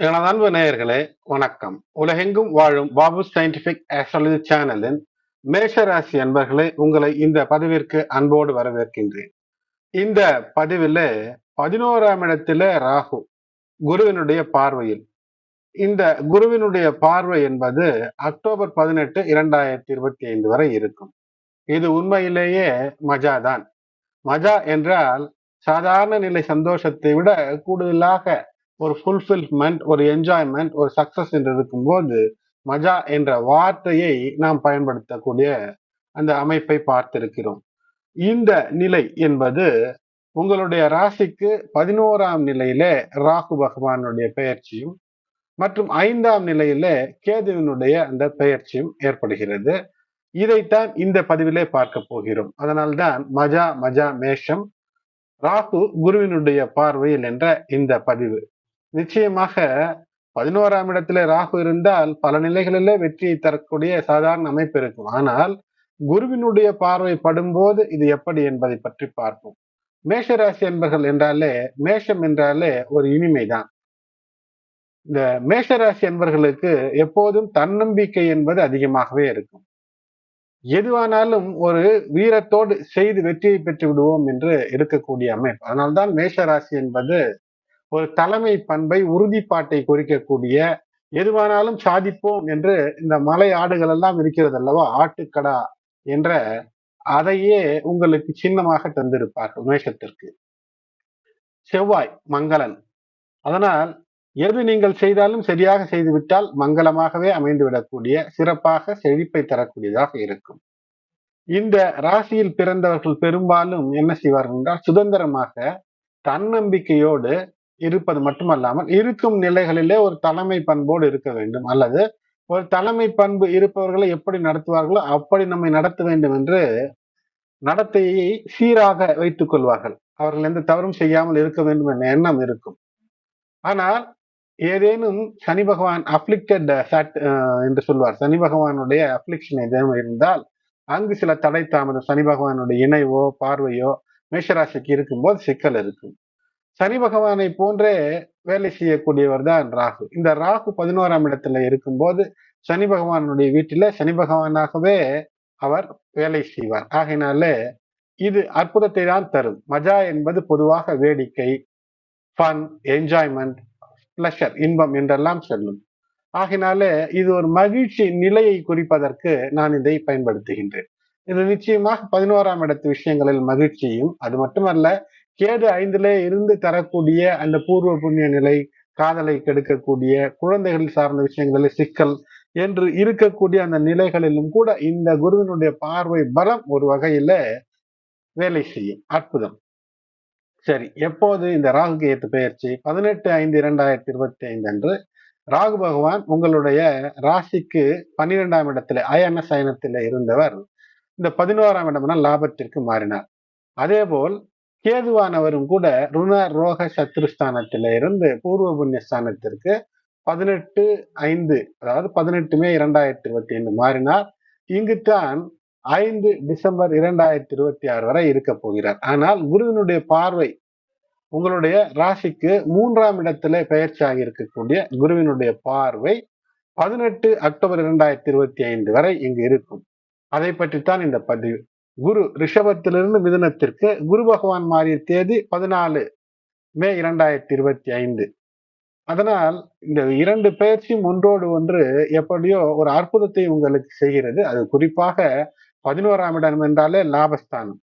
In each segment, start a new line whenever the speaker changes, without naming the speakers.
எனது அன்பு நேயர்களே வணக்கம். உலகெங்கும் வாழும் பாபு சயின்டிபிக் ஆஸ்ட்ராலஜி சேனலின் மேஷராசி அன்பர்களே உங்களை இந்த பதிவிற்கு அன்போடு வரவேற்கின்றேன். இந்த பதிவில் பதினோராம் இடத்துல ராகு குருவினுடைய பார்வையில். இந்த குருவினுடைய பார்வை என்பது அக்டோபர் பதினெட்டு இரண்டாயிரத்தி இருபத்தி ஐந்து வரை இருக்கும். இது உண்மையிலேயே மஜா தான். மஜா என்றால் சாதாரண நிலை சந்தோஷத்தை விட கூடுதலாக ஒரு ஃபுல்ஃபில்மெண்ட் ஒரு என்ஜாய்மெண்ட் ஒரு சக்சஸ் என்று இருக்கும்போது மஜா என்ற வார்த்தையை நாம் பயன்படுத்தக்கூடிய அந்த அமைப்பை பார்த்திருக்கிறோம். இந்த நிலை என்பது உங்களுடைய ராசிக்கு பதினோராம் நிலையிலே ராகு பகவானுடைய பெயர்ச்சியும் மற்றும் ஐந்தாம் நிலையிலே கேதுவினுடைய அந்த பெயர்ச்சியும் ஏற்படுகிறது. இதைத்தான் இந்த பதிவிலே பார்க்க போகிறோம். அதனால்தான் மஜா மஜா மேஷம் ராகு குருவினுடைய பார்வையில் என்ற இந்த பதிவு. நிச்சயமாக பதினோராம் இடத்துல ராகு இருந்தால் பல நிலைகளிலே வெற்றியை தரக்கூடிய சாதாரண அமைப்பு இருக்கும். ஆனால் குருவினுடைய பார்வை படும்போது இது எப்படி என்பதை பற்றி பார்ப்போம். மேஷராசி என்பர்கள் என்றாலே மேஷம் என்றாலே ஒரு இனிமைதான். இந்த மேஷராசி என்பர்களுக்கு எப்போதும் தன்னம்பிக்கை என்பது அதிகமாகவே இருக்கும். எதுவானாலும் ஒரு வீரத்தோடு செய்து வெற்றியை பெற்று விடுவோம் என்று இருக்கக்கூடிய அமைப்பு. அதனால்தான் மேஷராசி என்பது ஒரு தலைமை பண்பை உறுதிப்பாட்டை குறிக்கக்கூடிய எதுவானாலும் சாதிப்போம் என்று இந்த மலை ஆடுகள் எல்லாம் இருக்கிறது அல்லவா? ஆட்டுக்கடா என்ற அதையே உங்களுக்கு சின்னமாக தந்திருப்பார்கள் மேஷத்திற்கு. செவ்வாய் மங்களன். அதனால் எது நீங்கள் செய்தாலும் சரியாக செய்துவிட்டால் மங்களமாகவே அமைந்துவிடக்கூடிய சிறப்பாக செழிப்பை தரக்கூடியதாக இருக்கும். இந்த ராசியில் பிறந்தவர்கள் பெரும்பாலும் என்ன செய்வார்கள் என்றால் சுதந்திரமாக தன்னம்பிக்கையோடு இருப்பது மட்டுமல்லாமல் இருக்கும் நிலைகளிலே ஒரு தலைமை பண்போடு இருக்க வேண்டும். அல்லது ஒரு தலைமை பண்பு இருப்பவர்களை எப்படி நடத்துவார்களோ அப்படி நம்மை நடத்த வேண்டும் என்று நடத்தையை சீராக வைத்துக் கொள்வார்கள். அவர்கள் எந்த தவறும் செய்யாமல் இருக்க வேண்டும் என்ற எண்ணம் இருக்கும். ஆனால் ஏதேனும் சனி பகவான் அப்ளிக்டட் என்று சொல்வார். சனி பகவானுடைய அப்ளிக்ஷன் ஏதேனும் இருந்தால் அங்கு சில தடை தாமதம். சனி பகவானுடைய இணைவோ பார்வையோ மேஷராசிக்கு இருக்கும்போது சிக்கல் இருக்கும். சனி பகவானை போன்றே வேலை செய்யக்கூடியவர் தான் ராகு. இந்த ராகு பதினோராம் இடத்துல இருக்கும்போது சனி பகவானுடைய வீட்டில சனி பகவானாகவே அவர் வேலை செய்வார். ஆகையினாலே இது அற்புதத்தை தான் தரும். மஜா என்பது பொதுவாக வேடிக்கை ஃபன் என்ஜாய்மெண்ட் பிளஷர் இன்பம் என்றெல்லாம் சொல்லும். ஆகினாலே இது ஒரு மகிழ்ச்சி நிலையை குறிப்பதற்கு நான் இதை பயன்படுத்துகின்றேன். இது நிச்சயமாக பதினோராம் இடத்து விஷயங்களில் மகிழ்ச்சியும் அது மட்டுமல்ல கேது ஐந்திலே இருந்து தரக்கூடிய அந்த பூர்வ புண்ணிய நிலை காதலை கெடுக்கக்கூடிய குழந்தைகள் சார்ந்த விஷயங்களில் சிக்கல் என்று இருக்கக்கூடிய அந்த நிலைகளிலும் கூட இந்த குருவினுடைய பார்வை பலம் ஒரு வகையில வேலை செய்யும். அற்புதம். சரி எப்போது இந்த ராகு கேத்து பெயர்ச்சி? பதினெட்டு ஐந்து இரண்டாயிரத்தி இருபத்தி ஐந்து அன்று. ராகு பகவான் உங்களுடைய ராசிக்கு பன்னிரெண்டாம் இடத்துல அயன சயனத்தில் இருந்தவர். இந்த பதினோராம் இடம்னா லாபத்திற்கு மாறினார். அதே போல் கேதுவானவரும் கூட ருண ரோக சத்ருஸ்தானத்தில இருந்து பூர்வ புண்ணிய ஸ்தானத்திற்கு பதினெட்டு ஐந்து அதாவது பதினெட்டு மே இரண்டாயிரத்தி இருபத்தி ஐந்து மாறினார். இங்குத்தான் ஐந்து டிசம்பர் இரண்டாயிரத்தி இருபத்தி ஆறு வரை இருக்க போகிறார். ஆனால் குருவினுடைய பார்வை உங்களுடைய ராசிக்கு மூன்றாம் இடத்துல பெயர்ச்சியாக இருக்கக்கூடிய குருவினுடைய பார்வை பதினெட்டு அக்டோபர் இரண்டாயிரத்தி இருபத்தி ஐந்து வரை இங்கு இருக்கும். அதை பற்றித்தான் இந்த பதிவு. குரு ரிஷபத்திலிருந்து மிதுனத்திற்கு குரு பகவான் மாறிய தேதி பதினாலு மே இரண்டாயிரத்தி இருபத்தி ஐந்து. அதனால் இந்த இரண்டு பயிற்சியும் ஒன்றோடு ஒன்று எப்படியோ ஒரு அற்புதத்தை உங்களுக்கு செய்கிறது. அது குறிப்பாக பதினோராம் இடம் என்றாலே லாபஸ்தானம்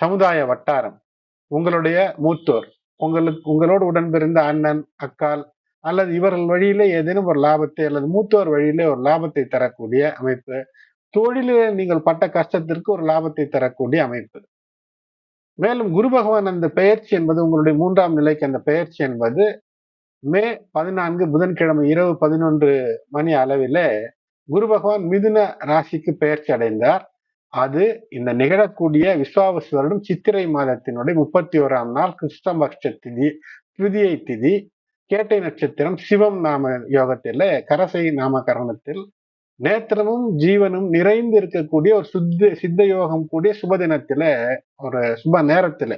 சமுதாய வட்டாரம் உங்களுடைய மூத்தோர் உங்களுக்கு உங்களோடு உடன்பிறந்த அண்ணன் அக்கால் அல்லது இவர்கள் வழியிலே ஏதேனும் ஒரு லாபத்தை அல்லது மூத்தோர் வழியிலே ஒரு லாபத்தை தரக்கூடிய அமைப்பு தொழிலில் நீங்கள் பட்ட கஷ்டத்திற்கு ஒரு லாபத்தை தரக்கூடிய அமைப்பு. மேலும் குரு பகவான் அந்த பெயர்ச்சி என்பது உங்களுடைய மூன்றாம் நிலைக்கு அந்த பெயர்ச்சி என்பது மே பதினான்கு புதன்கிழமை இரவு பதினொன்று மணி அளவில் குரு பகவான் மிதுன ராசிக்கு பெயர்ச்சி அடைந்தார். அது இந்த நிகழக்கூடிய விஸ்வாவசு வருடம் சித்திரை மாதத்தினுடைய முப்பத்தி ஓராம் நாள் கிருஷ்ணபக்ஷ திதி திருதியை திதி கேட்டை நட்சத்திரம் சிவம் நாம யோகத்தில் கரசை நாமகரணத்தில் நேத்திரமும் ஜீவனும் நிறைந்து இருக்கக்கூடிய ஒரு சுத்த சித்த யோகம் கூடிய சுப தினத்துல ஒரு சுப நேரத்துல.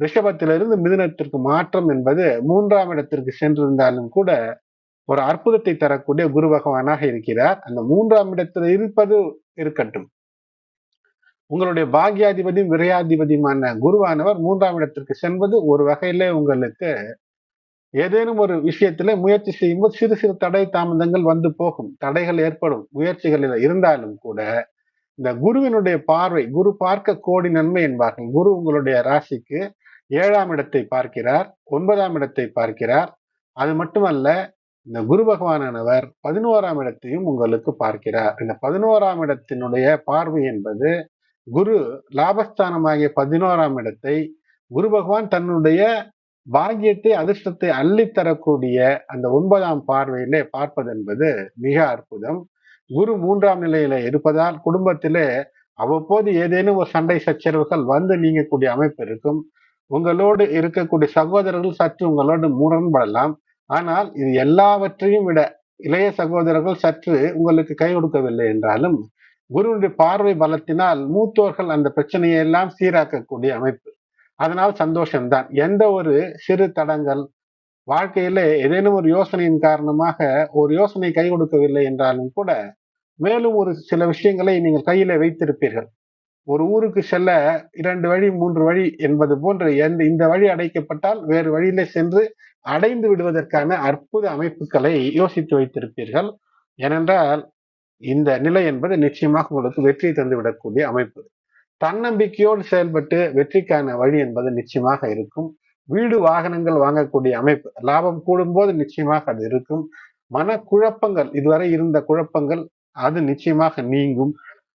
ரிஷபத்திலிருந்து மிதுனத்திற்கு மாற்றம் என்பது மூன்றாம் இடத்திற்கு சென்றிருந்தாலும் கூட ஒரு அற்புதத்தை தரக்கூடிய குரு பகவானாக இருக்கிறார். அந்த மூன்றாம் இடத்தில் இருப்பது இருக்கட்டும். உங்களுடைய பாக்யாதிபதியும் விரையாதிபதியுமான குருவானவர் மூன்றாம் இடத்திற்கு சென்பது ஒரு வகையிலே உங்களுக்கு ஏதேனும் ஒரு விஷயத்துல முயற்சி செய்யும்போது சிறு சிறு தடை தாமதங்கள் வந்து போகும். தடைகள் ஏற்படும். முயற்சிகளில் இருந்தாலும் கூட இந்த குருவினுடைய பார்வை குரு பார்க்க கோடி நன்மை என்பார்கள். குரு உங்களுடைய ராசிக்கு ஏழாம் இடத்தை பார்க்கிறார் ஒன்பதாம் இடத்தை பார்க்கிறார். அது மட்டுமல்ல இந்த குரு பகவானவர் பதினோராம் இடத்தையும் உங்களுக்கு பார்க்கிறார். இந்த பதினோராம் இடத்தினுடைய பார்வை என்பது குரு லாபஸ்தானமாகிய பதினோராம் இடத்தை குரு பகவான் தன்னுடைய பாக்கியத்தை அதிர்ஷ்டத்தை அள்ளித்தரக்கூடிய அந்த ஒன்பதாம் பார்வையிலே பார்ப்பது என்பது மிக அற்புதம். குரு மூன்றாம் நிலையில இருப்பதால் குடும்பத்திலே அவ்வப்போது ஏதேனும் ஒரு சண்டை சச்சரவுகள் வந்து நீங்கக்கூடிய அமைப்பு இருக்கும். உங்களோடு இருக்கக்கூடிய சகோதரர்கள் சற்று உங்களோடு முரண்படலாம். ஆனால் இது எல்லாவற்றையும் விட இளைய சகோதரர்கள் சற்று உங்களுக்கு கை கொடுக்கவில்லை என்றாலும் குருவினுடைய பார்வை பலத்தினால் மூத்தோர்கள் அந்த பிரச்சனையை எல்லாம் சீராக்கக்கூடிய அமைப்பு அதனால் சந்தோஷம்தான். எந்த ஒரு சிறு தடங்கள் வாழ்க்கையில ஏதேனும் ஒரு யோசனையின் காரணமாக ஒரு யோசனை கை கொடுக்கவில்லை என்றாலும் கூட மேலும் ஒரு சில விஷயங்களை நீங்கள் கையில வைத்திருப்பீர்கள். ஒரு ஊருக்கு செல்ல இரண்டு வழி மூன்று வழி என்பது போன்ற எந்த இந்த வழி அடைக்கப்பட்டால் வேறு வழியில சென்று அடைந்து விடுவதற்கான அற்புத அமைப்புகளை யோசித்து வைத்திருப்பீர்கள். ஏனென்றால் இந்த நிலை என்பது நிச்சயமாக உங்களுக்கு வெற்றி தந்துவிடக்கூடிய அமைப்பு. தன்னம்பிக்கையோடு செயல்பட்டு வெற்றிக்கான வழி என்பது நிச்சயமாக இருக்கும். வீடு வாகனங்கள் வாங்கக்கூடிய அமைப்பு லாபம் கூடும்போது நிச்சயமாக அது இருக்கும். மன குழப்பங்கள் இதுவரை இருந்த குழப்பங்கள் அது நிச்சயமாக நீங்கும்.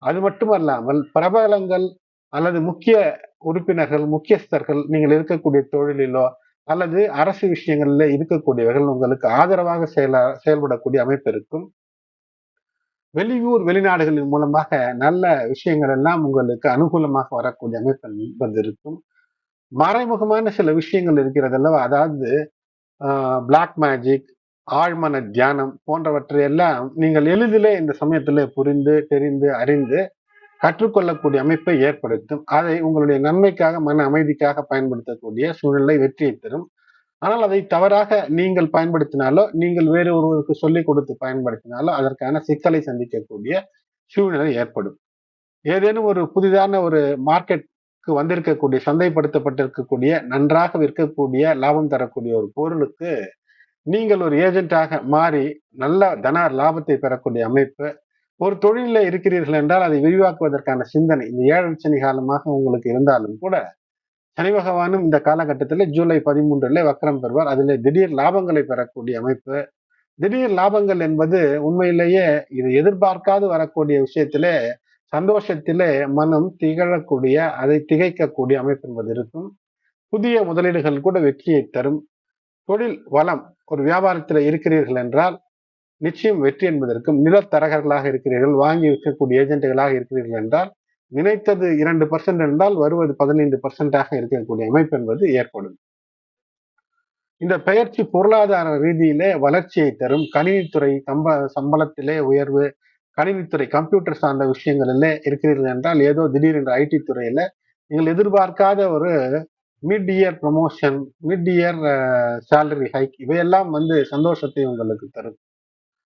அது மட்டுமல்லாமல் பிரபலங்கள் அல்லது முக்கிய உறுப்பினர்கள் முக்கியஸ்தர்கள் நீங்கள் இருக்கக்கூடிய தொழிலிலோ அல்லது அரசு விஷயங்களில் இருக்கக்கூடியவர்கள் உங்களுக்கு ஆதரவாக செயல செயல்படக்கூடிய அமைப்பு இருக்கும். வெளியூர் வெளிநாடுகளின் மூலமாக நல்ல விஷயங்கள் எல்லாம் உங்களுக்கு அனுகூலமாக வரக்கூடிய அமைப்பு இருக்கும் மறைமுகமான சில விஷயங்கள் இருக்கிறது அல்லவா? அதாவது பிளாக் மேஜிக் ஆழ்மன தியானம் போன்றவற்றை எல்லாம் நீங்கள் எளிதிலே இந்த சமயத்தில் புரிந்து தெரிந்து அறிந்து கற்றுக்கொள்ளக்கூடிய அமைப்பை ஏற்படுத்தும். அதை உங்களுடைய நன்மைக்காக மன அமைதிக்காக பயன்படுத்தக்கூடிய சூழ்நிலை வெற்றியை தரும். ஆனால் அதை தவறாக நீங்கள் பயன்படுத்தினாலோ நீங்கள் வேறு ஒருவருக்கு சொல்லிக் கொடுத்து பயன்படுத்தினாலோ அதற்கான சிக்கலை சந்திக்கக்கூடிய சூழ்நிலை ஏற்படும். ஏதேனும் ஒரு புதிதான ஒரு மார்க்கெட்க்கு வந்திருக்கக்கூடிய சந்தைப்படுத்தப்பட்டிருக்கக்கூடிய நன்றாக விற்கக்கூடிய லாபம் தரக்கூடிய ஒரு பொருளுக்கு நீங்கள் ஒரு ஏஜென்ட்டாக மாறி நல்ல தன லாபத்தை பெறக்கூடிய அமைப்பு ஒரு தொழிலில் இருக்கிறீர்கள் என்றால் அதை விரிவாக்குவதற்கான சிந்தனை இந்த ஏழு சனி காலமாக உங்களுக்கு இருந்தாலும் கூட சனி பகவானும் இந்த காலகட்டத்தில் ஜூலை பதிமூன்றுல வக்கரம் பெறுவார். அதில் திடீர் லாபங்களை பெறக்கூடிய அமைப்பு. திடீர் லாபங்கள் என்பது உண்மையிலேயே இது எதிர்பார்க்காது வரக்கூடிய விஷயத்திலே சந்தோஷத்திலே மனம் திகழக்கூடிய அதை திகைக்கக்கூடிய அமைப்பு என்பது இருக்கும். புதிய முதலீடுகள் கூட வெற்றியை தரும். தொழில் வளம் ஒரு வியாபாரத்தில் இருக்கிறீர்கள் என்றால் நிச்சயம் வெற்றி என்பதற்கும் நிலத்தரகர்களாக இருக்கிறீர்கள் வாங்கி விற்கக்கூடிய ஏஜென்ட்டுகளாக இருக்கிறீர்கள் என்றால் நினைத்தது இரண்டு பர்சன்ட் என்றால் வருவது பதினைந்து பர்சன்டாக இருக்கக்கூடிய அமைப்பு என்பது ஏற்படும். இந்த பெயர்ச்சி பொருளாதார ரீதியிலே வளர்ச்சியை தரும். கணினித்துறை சம்ப சம்பளத்திலே உயர்வு கணினித்துறை கம்ப்யூட்டர் சார்ந்த விஷயங்களிலே இருக்கிறீர்கள் என்றால் ஏதோ திடீரென்று ஐடி துறையில நீங்கள் எதிர்பார்க்காத ஒரு mid year promotion mid year salary hike இவையெல்லாம் வந்து சந்தோஷத்தை உங்களுக்கு தரும்.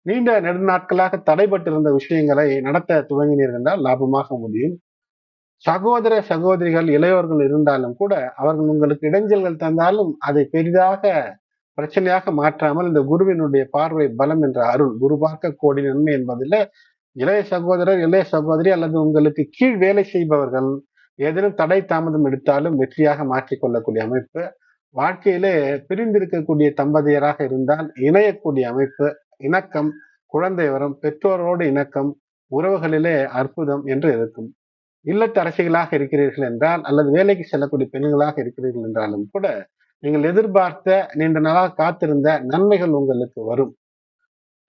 நீண்ட நெடுநாட்களாக தடைபட்டிருந்த விஷயங்களை நடத்த துவங்கினீர்கள் என்றால் லாபமாக முடியும். சகோதர சகோதரிகள் இளையோர்கள் இருந்தாலும் கூட அவர்கள் உங்களுக்கு இடைஞ்சல்கள் தந்தாலும் அதை பெரிதாக பிரச்சனையாக மாற்றாமல் இந்த குருவினுடைய பார்வை பலம் என்ற அருள் குரு பார்க்க கோடி நன்மை என்பதில் இளைய சகோதரர் இளைய சகோதரி அல்லது உங்களுக்கு கீழ் வேலை செய்பவர்கள் ஏதேனும் தடை தாமதம் எடுத்தாலும் வெற்றியாக மாற்றிக்கொள்ளக்கூடிய அமைப்பு வாழ்க்கையிலே பிரிந்திருக்கக்கூடிய தம்பதியராக இருந்தால் இணையக்கூடிய அமைப்பு இணக்கம் குழந்தை வரம் பெற்றோரோடு இணக்கம் உறவுகளிலே அற்புதம் என்று இருக்கும். இல்லத்தரசிகளாக இருக்கிறீர்கள் என்றால் அல்லது வேலைக்கு செல்லக்கூடிய பெண்களாக இருக்கிறீர்கள் என்றாலும் கூட நீங்கள் எதிர்பார்த்த நீண்ட நாளாக காத்திருந்த நன்மைகள் உங்களுக்கு வரும்.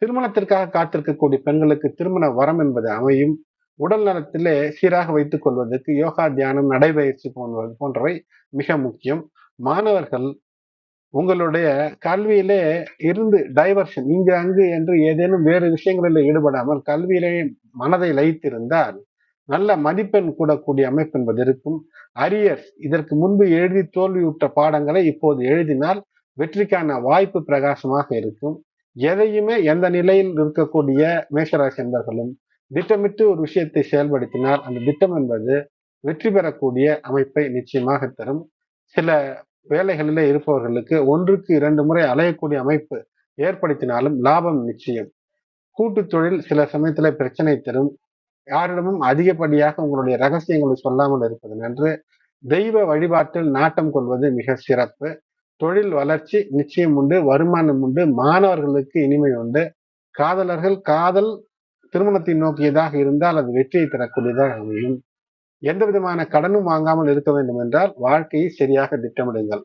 திருமணத்திற்காக காத்திருக்கக்கூடிய பெண்களுக்கு திருமண வரம் என்பது அமையும். உடல் நலத்திலே சீராக வைத்துக் கொள்வதற்கு யோகா தியானம் நடைபயிற்சி போன்ற போன்றவை மிக முக்கியம். மாணவர்கள் உங்களுடைய கல்வியிலே இருந்து டைவர்ஷன் இங்கு அங்கு என்று ஏதேனும் வேறு விஷயங்களில் ஈடுபடாமல் கல்வியிலே மனதை லயித்திருந்தால் நல்ல மதிப்பெண் கூடக்கூடிய அமைப்பு என்பது இருக்கும். அரியர்ஸ் இதற்கு முன்பு எழுதி தோல்வியுற்ற பாடங்களை இப்போது எழுதினால் வெற்றிக்கான வாய்ப்பு பிரகாசமாக இருக்கும். எதையுமே எந்த நிலையில் இருக்கக்கூடிய மேஷராசி என்பர்களும் திட்டமிட்டு ஒரு விஷயத்தை செயல்படுத்தினால் அந்த திட்டம் என்பது வெற்றி பெறக்கூடிய அமைப்பை நிச்சயமாக தரும். சில வேலைகளிலே இருப்பவர்களுக்கு ஒன்றுக்கு இரண்டு முறை அலையக்கூடிய அமைப்பு ஏற்படுத்தினாலும் லாபம் நிச்சயம். கூட்டு தொழில் சில சமயத்துல பிரச்சனை தரும். யாரிடமும் அதிகப்படியாக உங்களுடைய ரகசியங்களை சொல்லாமல் இருப்பது நன்று. தெய்வ வழிபாட்டில் நாட்டம் கொள்வது மிக சிறப்பு. தொழில் வளர்ச்சி நிச்சயம் உண்டு வருமானம் உண்டு மாணவர்களுக்கு இனிமை உண்டு. காதலர்கள் காதல் திருமணத்தை நோக்கியதாக இருந்தால் அது வெற்றியை தரக்கூடியதாக அமையும். எந்த விதமான கடனும் வாங்காமல் இருக்க வேண்டும் என்றால் வாழ்க்கையை சரியாக திட்டமிடுங்கள்.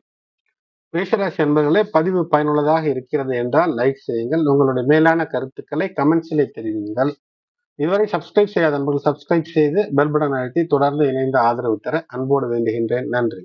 மேஷராசி என்பர்களே பதிவு பயனுள்ளதாக இருக்கிறது என்றால் லைக் செய்யுங்கள். உங்களுடைய மேலான கருத்துக்களை கமெண்ட்ஸிலே தெரிவிங்கள். இதுவரை சப்ஸ்கிரைப் செய்யாத அன்பர்கள் சப்ஸ்கிரைப் செய்து பெல் பட்டன் அழுத்தி தொடர்ந்து இணைந்து ஆதரவு தர அன்போடு வேண்டுகின்றேன். நன்றி.